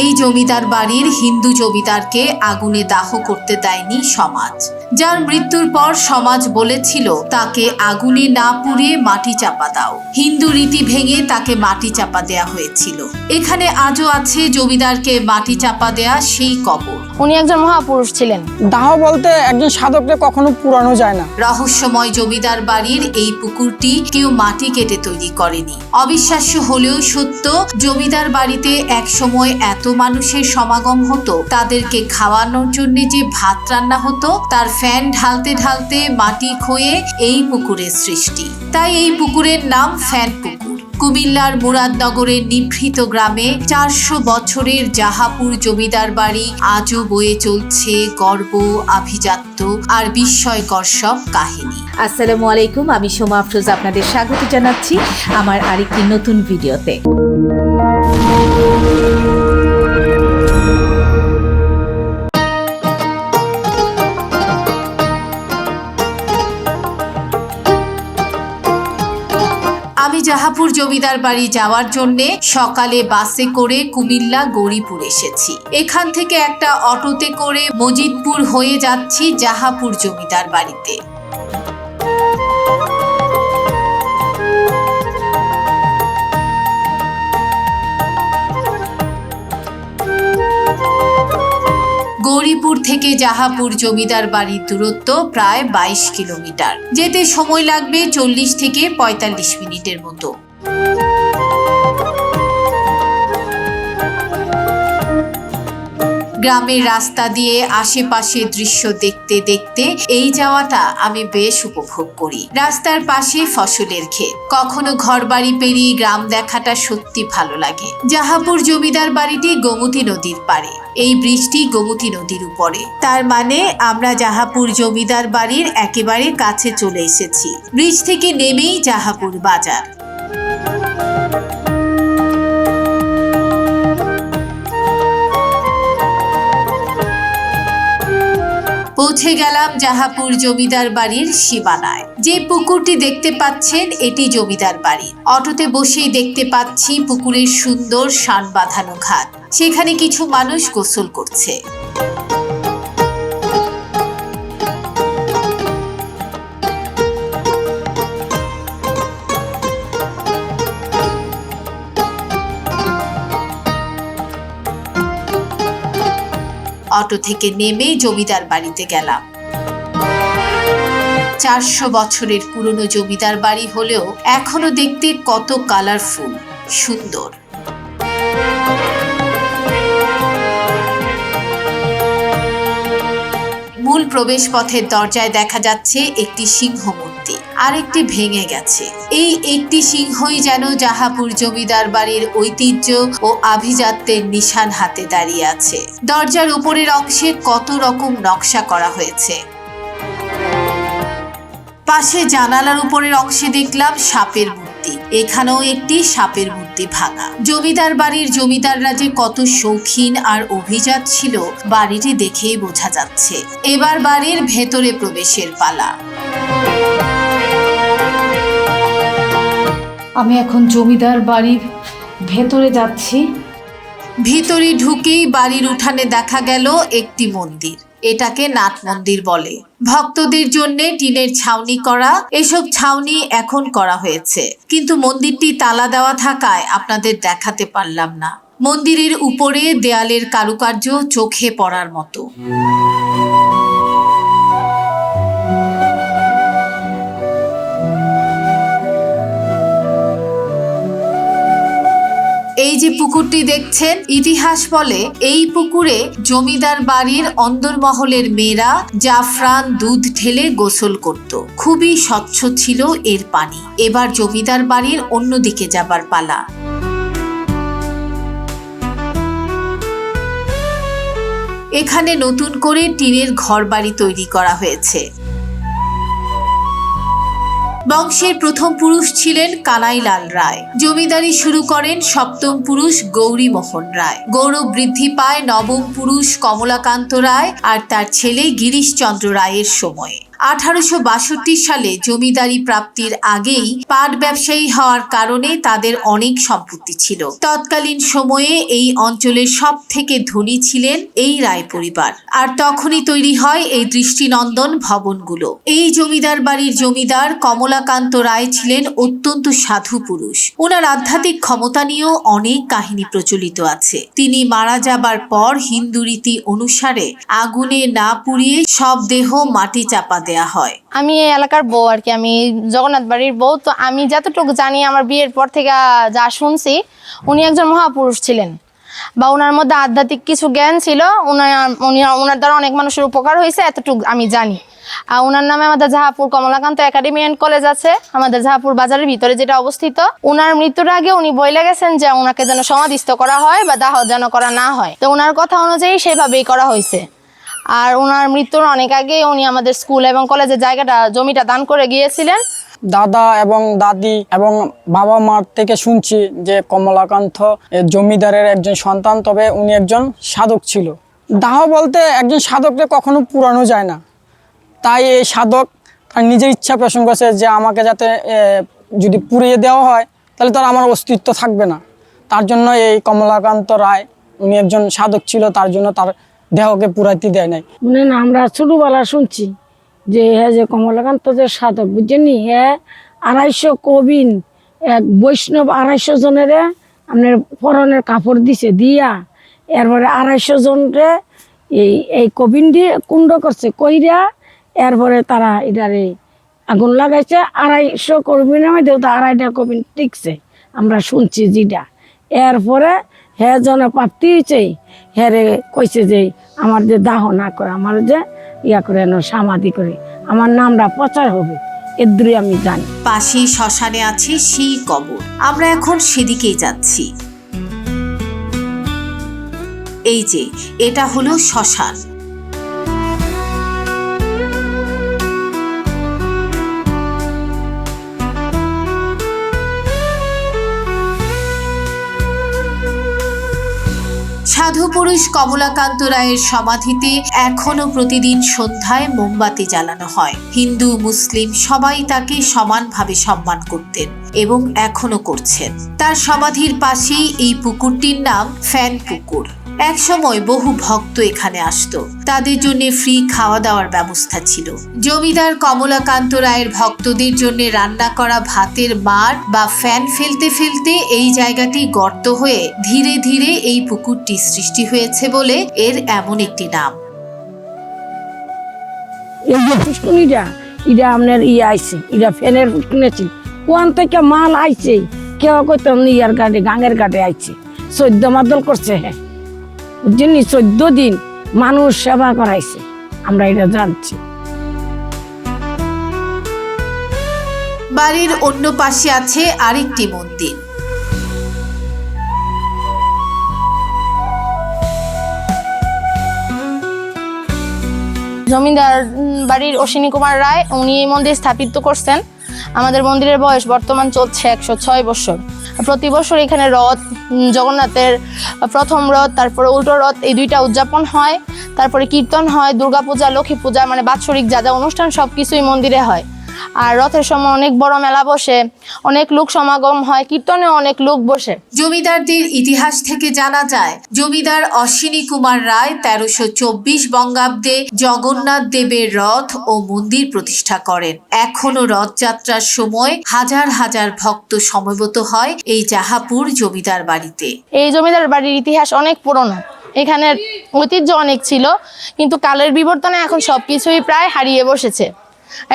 এই জমিদার বাড়ির হিন্দু জমিদারকে আগুনে দাহ করতে দেয়নি সমাজ। যার মৃত্যুর পর সমাজ বলেছিল, তাকে আগুনে না পুড়ে মাটি চাপা দাও। হিন্দু রীতি ভেঙে তাকে মাটি চাপা দেয়া হয়েছিল। এখানে আজও আছে জমিদারকে মাটি চাপা দেয়া সেই কবর। উনি একজন মহাপুরুষ ছিলেন। দাহ বলতে একজন সাধককে কখনো পুরানো যায় না। রহস্যময় জমিদার বাড়ির এই পুকুরটি কেউ মাটি কেটে তৈরি করেনি। অবিশ্বাস্য হলেও সত্য জমিদার বাড়িতে এক সময় এত মানুষের সমাগম হতো তাদেরকে খাওয়ানোর জন্য যে ভাত রান্না হতো তার ফ্যান ঢালতে ঢালতে মাটি ক্ষয়ে এই পুকুরের সৃষ্টি। তাই এই পুকুরের নাম ফ্যান পুকুর। কুমিল্লার মুরাদনগরের নিভৃত গ্রামে চারশো বছরের জাহাপুর জমিদার বাড়ি আজও বয়ে চলছে গর্ব, আভিজাত্য আর বিস্ময়কর সব কাহিনী। আসসালামু আলাইকুম, আমি সোমা আফরোজ আপনাদের স্বাগত জানাচ্ছি আমার আরেকটি নতুন ভিডিওতে। আমি জাহাপুর জমিদার বাড়ি যাওয়ার জন্যে সকালে বাসে করে কুমিল্লা, গৌরীপুর এসেছি। এখান থেকে একটা অটোতে করে মজিদপুর হয়ে যাচ্ছি জাহাপুর জমিদার বাড়িতে। গৌরীপুর থেকে জাহাপুর জমিদার বাড়ির দূরত্ব প্রায় বাইশ কিলোমিটার। যেতে সময় লাগবে চল্লিশ থেকে পঁয়তাল্লিশ মিনিটের মতো। গ্রামের রাস্তা দিয়ে আশেপাশের দৃশ্য দেখতে দেখতে এই যাওয়াটা আমি বেশ উপভোগ করি। রাস্তার পাশে ফসলের ক্ষেত। কখনো ঘর বাড়ি পেরিয়ে গ্রাম দেখাটা সত্যি ভালো লাগে। জাহাপুর জমিদার বাড়িটি গোমতী নদীর পাড়ে। এই বৃষ্টি গোমতী নদীর উপরে। তার মানে আমরা জাহাপুর জমিদার বাড়ির একেবারে কাছে চলে এসেছি। ব্রিজ থেকে নেমেই জাহাপুর বাজার। পৌঁছে গেলাম জাহাপুর জমিদার বাড়ির সীমানায়। যে পুকুরটি দেখতে পাচ্ছেন, এটি জমিদার বাড়ি। অটোতে বসেই দেখতে পাচ্ছি পুকুরের সুন্দর শান বাঁধানো ঘাট। সেখানে কিছু মানুষ গোসল করছে। অটো থেকে নেমে জমিদার বাড়িতে গেলাম। চারশো বছরের পুরনো জমিদার বাড়ি হলেও এখনও দেখতে কত কালারফুল, সুন্দর। মূল প্রবেশ পথের দরজায় দেখা যাচ্ছে একটি সিংহ মূর্তি আরেকটি ভেঙে গেছে। এই একটি সিংহই যেন জাহাপুর জমিদার বাড়ির ঐতিহ্য ও আভিজাত্যের নিশান হাতে দাঁড়িয়ে আছে। দরজার উপরের অংশে কত রকম নকশা করা হয়েছে। পাশে জানালার উপরের অংশে দেখলাম সাপের মূর্তি। এখানেও একটি সাপের মূর্তি ভাঙা। জমিদার বাড়ির জমিদাররা যে কত শৌখিন আর অভিজাত ছিল, বাড়িটি দেখেই বোঝা যাচ্ছে। এবার বাড়ির ভেতরে প্রবেশের পালা। আমি এখন জমিদার বাড়ির ভেতরে যাচ্ছি। ভিতরে ঢুকেই বাড়ির উঠানে দেখা গেল একটি মন্দির। এটাকে নাট মন্দির বলে। ভক্তদের জন্য টিনের ছাউনি করা, এসব ছাউনি এখন করা হয়েছে। কিন্তু মন্দিরটি তালা দেওয়া থাকায় আপনাদের দেখাতে পারলাম না। মন্দিরের উপরে দেয়ালের কারুকার্য চোখে পড়ার মতো। যে পুকুরটি দেখছেন, ইতিহাস বলে এই পুকুরে জমিদার বাড়ির অন্দরমহলের মেয়েরা জাফরান দুধ ঢেলে গোসল করত। খুবই স্বচ্ছ ছিল এর পানি। এবার জমিদার বাড়ির অন্যদিকে যাবার পালা। এখানে নতুন করে টিনের ঘরবাড়ি তৈরি করা হয়েছে। বংশের প্রথম পুরুষ ছিলেন কানাইলাল রায়। জমিদারি শুরু করেন সপ্তম পুরুষ গৌরী মোহন রায়। গৌরব বৃদ্ধি পায় নবম পুরুষ কমলাকান্ত রায় আর তার ছেলে গিরিশচন্দ্র রায়ের সময়ে। আঠারোশো বাষট্টি সালে জমিদারি প্রাপ্তির আগেই পাট ব্যবসায়ী হওয়ার কারণে তাদের অনেক সম্পত্তি ছিল। তৎকালীন সময়ে এই অঞ্চলের সব থেকে ধনী ছিলেন এই রায় পরিবার। আর তখনই তৈরি হয় এই দৃষ্টিনন্দন ভবনগুলো। এই জমিদার বাড়ির জমিদার কমলাকান্ত রায় ছিলেন অত্যন্ত সাধু পুরুষ। ওনার আধ্যাত্মিক ক্ষমতা নিয়েও অনেক কাহিনী প্রচলিত আছে। তিনি মারা যাবার পর হিন্দু রীতি অনুসারে আগুনে না পুড়িয়ে সব দেহ মাটি চাপা দেয়া হয়? আমি এই এলাকার বউ আর কি, আমি জগন্নাথ বাড়ির বউ, তো আমি যতটুকু জানি আমার বিয়ের পর থেকে যা শুনছি, উনি একজন মহাপুরুষ ছিলেন। বা ওনার মধ্যে আধ্যাত্মিক কিছু জ্ঞান ছিল ওনার দ্বারা অনেক মানুষের উপকার হয়েছে, এতটুকু আমি জানি। আর ওনার নামে আমাদের Jahapur Kamalakanta academy and college আছে, আমাদের জাহাপুর বাজারের ভিতরে যেটা অবস্থিত। ওনার মৃত্যুর আগে উনি বলে গেছেন যে ওনাকে যেন সমাধিস্থ করা হয় বা দাহ যেন করা না হয়। তো ওনার কথা অনুযায়ী সেভাবেই করা হয়েছে। আর ওনার মৃত্যুর অনেক আগে উনি আমাদের স্কুল এবং কলেজের জায়গাটা, জমিটা দান করে গিয়েছিলেন। দাদা এবং দাদি এবং বাবা মার থেকে শুনছি যে কমলাকান্ত জমিদারের একজন সন্তান, তবে উনি একজন সাধক ছিল। দাহ বলতে একজন সাধককে কখনো পুরানো যায় না। তাই এই সাধক তার নিজের ইচ্ছা পোষণ করেছে যে আমাকে যাতে যদি পুড়িয়ে দেওয়া হয়, তাহলে তার আমার অস্তিত্ব থাকবে না। তার জন্য এই কমলাকান্ত রায়, উনি একজন সাধক ছিল, তার জন্য তার দেহকে পুরাইতে দেয় নাই। মানে আমরা ছোটবেলা শুনছি যে হ্যাঁ যে কমলাকান্ত যে সাধক বুঝছেনি হ্যাঁ আড়াইশো কবিন, এক বৈষ্ণব আড়াইশো জনেরে আপনার পরনের কাপড় দিছে, দিয়া এরপরে আড়াইশো জনরে এই এই কবিন দিয়ে কুণ্ড করছে, কইরা এরপরে তারা এটারে আগুন লাগাইছে, আড়াইশো কবিনের মধ্যে তো আড়াইটা কবিন টিকছে, আমরা শুনছি যেটা। এরপরে হ্যাঁ জনে প্রাপ্তি হয়েছে হ্যারে কইছে যে আমার যে দাহ না করে, আমার যে ইয়া করে সমাধি করে, আমার নামটা প্রচার হবে, এদ্রুই আমি জানি। পাশেই শ্মশানে আছে সেই কবর। আমরা এখন সেদিকেই যাচ্ছি। এই যে, এটা হলো শ্মশান। সাধু পুরুষ কমলাকান্ত রায়ের সমাধিতে এখনও প্রতিদিন সন্ধ্যায় মোমবাতি জ্বালানো হয়। হিন্দু, মুসলিম সবাই তাকে সমানভাবে সম্মান করতেন এবং এখনও করছেন। তার সমাধির পাশেই এই পুকুরটির নাম ফ্যান পুকুর। একসময় বহু ভক্ত এখানে আসতো। তাদের জন্য ফ্রি খাওয়া দাওয়ার ব্যবস্থা ছিল। জমিদার কমলাকান্ত রায়ের ভক্তদের জন্য রান্না করা ভাতের মার বা ফ্যান ফেলতে ফেলতে এই জায়গাটি গর্ত হয়ে ধীরে ধীরে এই পুকুরটি সৃষ্টি হয়েছে বলে এর এমন একটি নাম। এই যে ফুসকুনিটা এটা আপনার ইয়ে আইছে এটা ফ্যানের ফুসকুনি কোয়ান থেকে মাল আইছে, কেউ কইতো ইয়ার গাড়ি গাঙের গাড়ি আইছে। সদ্য মাদল করছে হ্যাঁ। বুঝছেন চোদ্দ দিন মানুষ সেবা করাইছে আমরা এটা জানছি। বাড়ির অন্য পাশে আছে আরেকটি মন্দির। জমিদার বাড়ির অশ্বিনী কুমার রায় উনি এই মন্দির স্থাপিত করছেন। আমাদের মন্দিরের বয়স বর্তমান চলছে একশো ছয় বছর। প্রতি বছর এখানে রথ জগন্নাথের প্রথম রথ, তারপরে উল্টো রথ, এই দুইটা উদযাপন হয়। তারপরে কীর্তন হয়, দুর্গাপূজা লক্ষ্মী পূজা মানে বাৎসরিক যা যা অনুষ্ঠান সব কিছুই মন্দিরে হয়। আর রথের সময় অনেক বড় মেলা বসে অনেক লোক সমাগম হয় কীর্তনে অনেক লোক বসে। জমিদারদের ইতিহাস থেকে জানা যায় জমিদার অশ্বিনী কুমার রায় তেরোশো চব্বিশ বঙ্গাব্দে জগন্নাথ দেবের রথ ও মন্দির প্রতিষ্ঠা করেন। এখনও রথযাত্রার সময় হাজার হাজার ভক্ত সমবেত হয় এই জাহাপুর জমিদার বাড়িতে। এই জমিদার বাড়ির ইতিহাস অনেক পুরনো। এখানের ঐতিহ্য অনেক ছিল কিন্তু কালের বিবর্তনে এখন সবকিছুই প্রায় হারিয়ে বসেছে।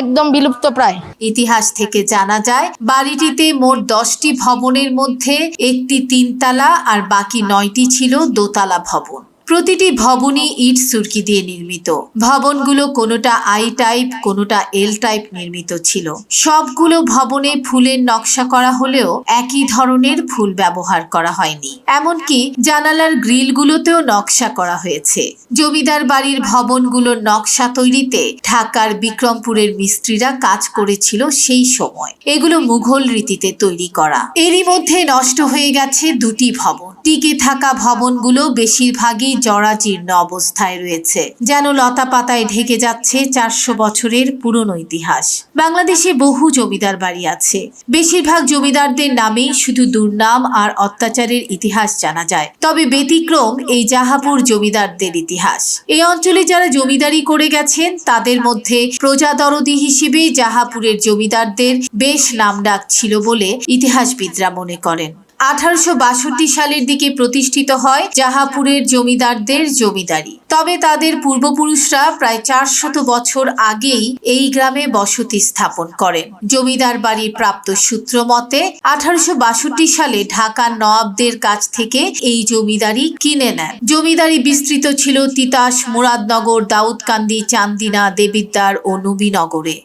একদম বিলুপ্ত প্রায়। ইতিহাস থেকে জানা যায়, বাড়িটিতে মোট দশটি ভবনের মধ্যে একটি তিনতলা আর বাকি নয়টি ছিল দোতলা ভবন। প্রতিটি ভবনই ইট সুরকি দিয়ে নির্মিত। ভবনগুলো কোনোটা আই টাইপ, কোনোটা এল টাইপ নির্মিত ছিল। সবগুলো ভবনে ফুলের নকশা করা হলেও একই ধরনের ফুল ব্যবহার করা হয়নি। এমনকি জানালার গ্রিলগুলোতেও নকশা করা হয়েছে। জমিদার বাড়ির ভবনগুলোর নকশা তৈরিতে ঢাকার বিক্রমপুরের মিস্ত্রিরা কাজ করেছিল সেই সময়। এগুলো মুঘল রীতিতে তৈরি করা। এরই মধ্যে নষ্ট হয়ে গেছে দুটি ভবন। টিকে থাকা ভবনগুলো বেশিরভাগই জরাজীর্ণ অবস্থায় রয়েছে, যেন লতা পাতায় ঢেকে যাচ্ছে চারশো বছরের পুরনো ইতিহাস। বাংলাদেশে বহু জমিদার বাড়ি আছে। বেশিরভাগ জমিদারদের নামেই শুধু দুর্নাম আর অত্যাচারের ইতিহাস জানা যায়। তবে ব্যতিক্রম এই জাহাপুর জমিদারদের ইতিহাস। এই অঞ্চলে যারা জমিদারি করে গেছেন, তাদের মধ্যে প্রজাদরদি হিসেবে জাহাপুরের জমিদারদের বেশ নামডাক ছিল বলে ইতিহাসবিদরা মনে করেন। আঠারোশো বাষট্টি সালের দিকে প্রতিষ্ঠিত হয় জাহাপুরের জমিদারদের জমিদারি। তবে তাদের পূর্বপুরুষরা প্রায় চারশত বছর আগেই এই গ্রামে বসতি স্থাপন করেন। জমিদার বাড়ির প্রাপ্ত সূত্র মতে, আঠারোশো বাষট্টি সালে ঢাকার নবাবদের কাছ থেকে এই জমিদারি কিনে নেন। জমিদারি বিস্তৃত ছিল তিতাস, মুরাদনগর, দাউদকান্দি, চান্দিনা, দেবিদ্বার ও নবীনগরে।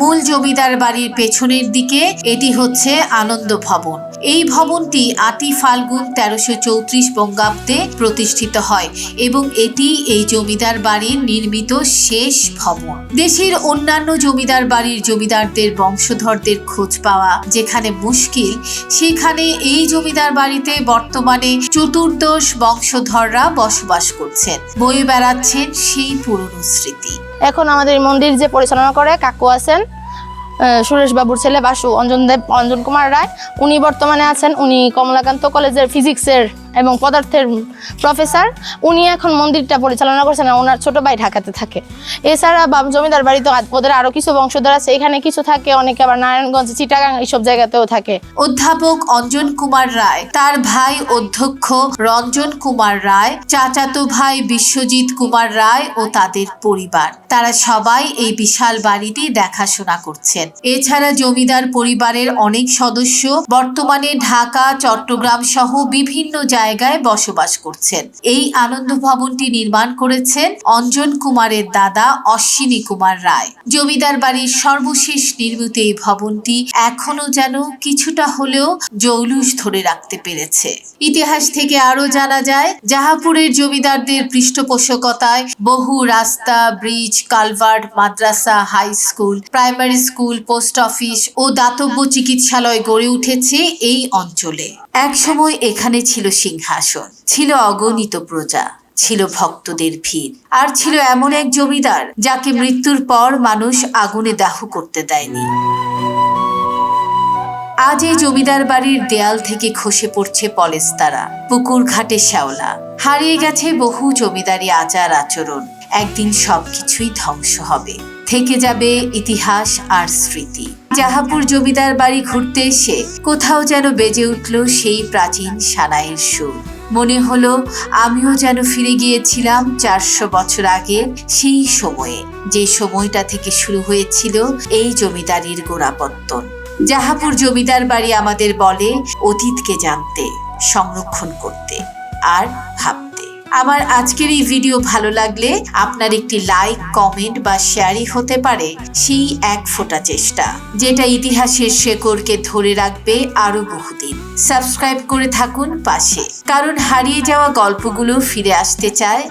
মূল জমিদার বাড়ির পেছনের দিকে এটি হচ্ছে আনন্দ ভবন। এই ভবনটি আটি ফাল্গুন তেরোশো চৌত্রিশ বঙ্গাব্দে প্রতিষ্ঠিত হয় এবং এটি এই জমিদার বাড়ির নির্মিত শেষ ভবন। দেশের অন্যান্য জমিদার বাড়ির জমিদারদের বংশধরদের খোঁজ পাওয়া যেখানে মুশকিল, সেখানে এই জমিদার বাড়িতে বর্তমানে চতুর্দশ বংশধররা বসবাস করছেন। বয়ে বেড়াচ্ছেন সেই পুরনো স্মৃতি। এখন আমাদের মন্দির যে পরিচালনা করে, কাকু আছেন সুরেশবাবুর সুরেশ বাবুর ছেলে বাসু অঞ্জন দেব, অঞ্জন কুমার রায়। উনি বর্তমানে আছেন, উনি কমলাকান্ত কলেজের ফিজিক্সের এবং পদার্থের প্রফেসর, উনি এখন মন্দিরটা পরিচালনা করছেন ওনার ছোট ভাই ঢাকাতে থাকে। এছাড়া জমিদার বাড়িতে ওদের আরও কিছু বংশধর আছে, এখানে কিছু থাকে, অনেকে আবার নারায়ণগঞ্জ, চিটাগাং এইসব জায়গাতেও থাকে। অধ্যাপক অঞ্জন কুমার রায়, তার ভাই অধ্যক্ষ রঞ্জন কুমার রায়, চাচাতো ভাই বিশ্বজিৎ কুমার রায় ও তাদের পরিবার। তারা সবাই এই বিশাল বাড়িটি দেখাশোনা করছেন। এছাড়া জমিদার পরিবারের অনেক সদস্য বর্তমানে ঢাকা, চট্টগ্রাম সহ বিভিন্ন জায়গায় বসবাস করছেন। এই আনন্দ ভবনটি নির্মাণ করেছেন অঞ্জন কুমারের দাদা অশ্বিনী কুমার রায়। জমিদার বাড়ির সর্বশেষ নির্মিত এই ভবনটি এখনও যেন কিছুটা হলেও জৌলুস ধরে রাখতে পেরেছে। ইতিহাস থেকে আরও জানা যায়, জাহাপুরের জমিদারদের পৃষ্ঠপোষকতায় বহু রাস্তা, ব্রিজ, কালভার্ট, মাদ্রাসা, high school, primary school, post office ও দাতব্য চিকিৎসালয় গড়ে উঠেছে এই অঞ্চলে। একসময় এখানে ছিল সিংহাসন। ছিল অগণিত প্রজা, ছিল ভক্তদের ভিড়। আর ছিল এমন এক জমিদার যাকে মৃত্যুর পর মানুষ আগুনে দাহ করতে দেয়নি। আজ এই জমিদার বাড়ির দেয়াল থেকে খসে পড়ছে পলেস্তারা, পুকুর ঘাটে শ্যাওলা। হারিয়ে গেছে বহু জমিদারি আচার আচরণ। একদিন সবকিছুই ধ্বংস হবে। থেকে যাবে ইতিহাস আর স্মৃতি। জাহাপুর জমিদার বাড়ি ঘুরতে এসে কোথাও যেন বেজে উঠল সেই প্রাচীন সানাইয়ের সুর। মনে হলো, আমিও যেন ফিরে গিয়েছিলাম চারশো বছর আগে সেই সময়ে, যে সময়টা থেকে শুরু হয়েছিল এই জমিদারির গোড়াপত্তন। জাহাপুর জমিদার বাড়ি আমাদের বলে, অতীতকে জানতে, সংরক্ষণ করতে, আর ভাবতে আমার আজকের এই ভিডিও ভালো লাগলে আপনার একটি লাইক কমেন্ট বা শেয়ারই হতে পারে। সেই এক ফোটা চেষ্টা, যেটা ইতিহাসের শেকড়কে ধরে রাখবে আরও বহুদিন। সাবস্ক্রাইব করে থাকুন পাশে। কারণ হারিয়ে যাওয়া গল্পগুলো ফিরে আসতে চায়